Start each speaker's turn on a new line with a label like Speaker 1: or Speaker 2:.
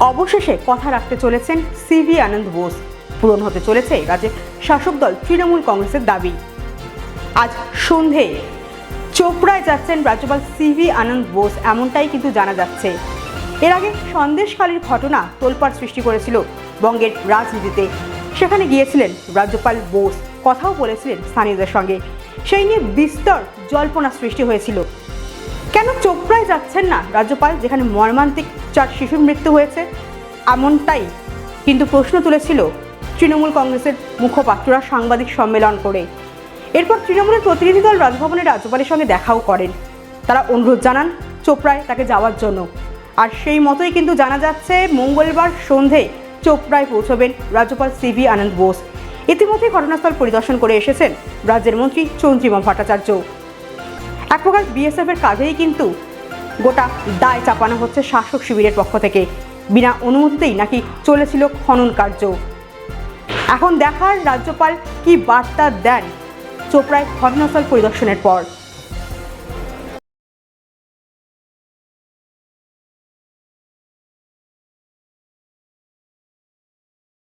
Speaker 1: অবশেষে কথা রাখতে চলেছেন সিভি আনন্দ বোস। পূরণ হতে চলেছে রাজ্যের শাসক দল তৃণমূল কংগ্রেসের দাবি। আজ সন্ধে চোপড়ায় যাচ্ছেন রাজ্যপাল সিভি আনন্দ বোস, এমনটাই কিন্তু জানা যাচ্ছে। এর আগে সন্দেশখালীর ঘটনা তোলপাড় সৃষ্টি করেছিল বঙ্গের রাজনীতিতে। সেখানে গিয়েছিলেন রাজ্যপাল বোস, কথাও বলেছিলেন স্থানীয়দের সঙ্গে। সেই নিয়ে বিস্তর জল্পনা সৃষ্টি হয়েছিল। কেন চোপড়ায় যাচ্ছেন না রাজ্যপাল যেখানে মর্মান্তিক চার শিশুর মৃত্যু হয়েছে? এমনটাই কিন্তু প্রশ্ন তুলেছিল তৃণমূল কংগ্রেসের মুখপাত্ররা সাংবাদিক সম্মেলন করে। এরপর তৃণমূলের প্রতিনিধি দল রাজভবনে রাজ্যপালের সঙ্গে দেখাও করেন। তারা অনুরোধ জানান চোপড়ায় তাকে যাওয়ার জন্য। আর সেই মতোই কিন্তু জানা যাচ্ছে মঙ্গলবার সন্ধে চোপড়ায় পৌঁছবেন রাজ্যপাল সিভি আনন্দ বোস। ইতিমধ্যে ঘটনাস্থল পরিদর্শন করে এসেছেন রাজ্যের মন্ত্রী চন্দ্রিমা ভট্টাচার্য। এক প্রকার বিএসএফ এর কাজেই কিন্তু গোটা দায় চাপানো হচ্ছে শাসক শিবিরের পক্ষ থেকে। বিনা অনুমতিতেই নাকি চলেছিল খনন কার্য। এখন দেখার রাজ্যপাল কি বার্তা দেন চোপড়ায় ঘটনাস্থল পরিদর্শনের পর?